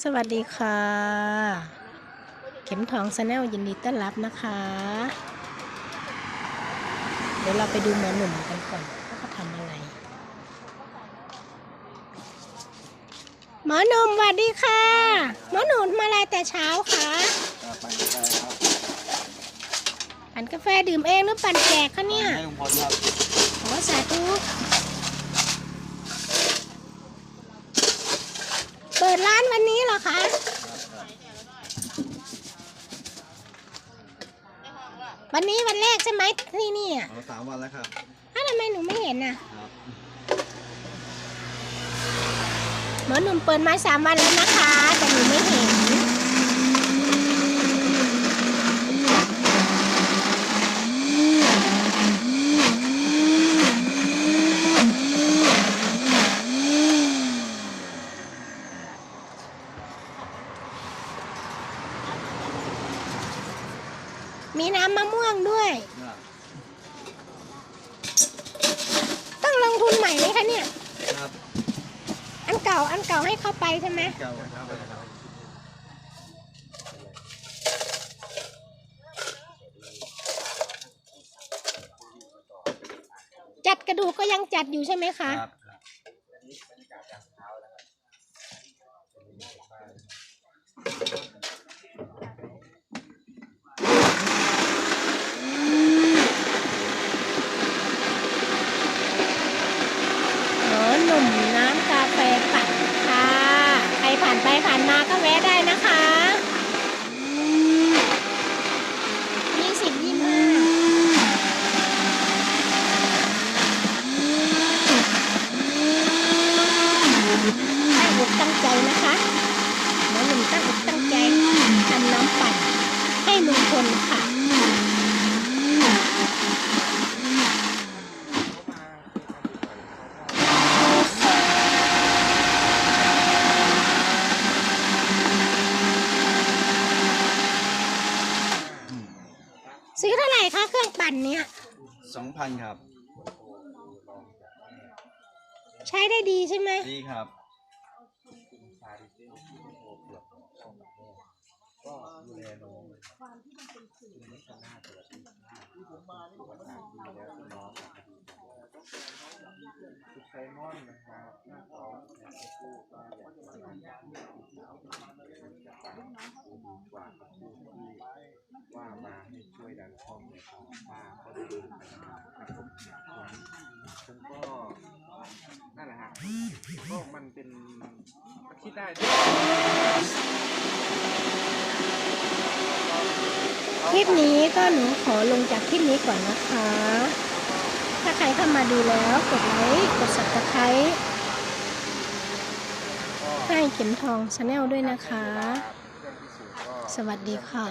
สวัสดีค่ะ เข็มทองสแนลยินดีต้อนรับนะคะ เดี๋ยวเราไปดูหมอหนุ่มกันก่อนว่าเขาทำอะไร หมอหนุ่มสวัสดีค่ะ หมอหนุ่มมาอะไรแต่เช้าคะครับไปได้ครับปั่นกาแฟดื่มเองหรือปั่นแจกคะเนี่ย ให้ลุงพลครับ ขอสาธุเปิดร้านวันนี้เหรอคะ วันนี้วันแรกใช่ไหมที่นี่อะเอาสามวันแล้วครับอ้าวทำไมหนูไม่เห็นอะครับหมอหนุ่มเปิดมาสามวันแล้วนะคะ แต่หนูไม่เห็น มีน้ำมะม่วงด้วยครับต้องลงทุนใหม่ไหมคะเนี่ย ครับอันเก่าอันเก่าให้เข้าไปใช่ไหมเก่าครับครับจัดกระดูกก็ยังจัดอยู่ใช่ไหมคะ ครับ นุ่มน้ำกาแฟปั่นค่ะใครผ่านไปผ่านมาก็แวะได้นะคะยี่สิบยี่ห้าตั้งอกตั้งใจนะคะหมอหนุ่มตั้งอกตั้งใจทำน้ำปั่นให้ลุงพลค่ะ ซื้อเท่าไหร่คะเครื่องปั่นเนี่ยสองพันครับ ใช้ได้ดีใช่ไหมดีครับว่ามาให้ ช่วยดันช่องในของป้าเดูนะครับผมผมก็นั่นแหละฮะก็มันเป็นคิดได้คลิปนี้ก็หนูขอลงจากคลิปนี้ก่อนนะคะ ถ้าใครเข้ามาดูแล้วกดไลค์กด subscribe ให้เข็มทองชาแนลด้วยนะคะ สวัสดีค่ะ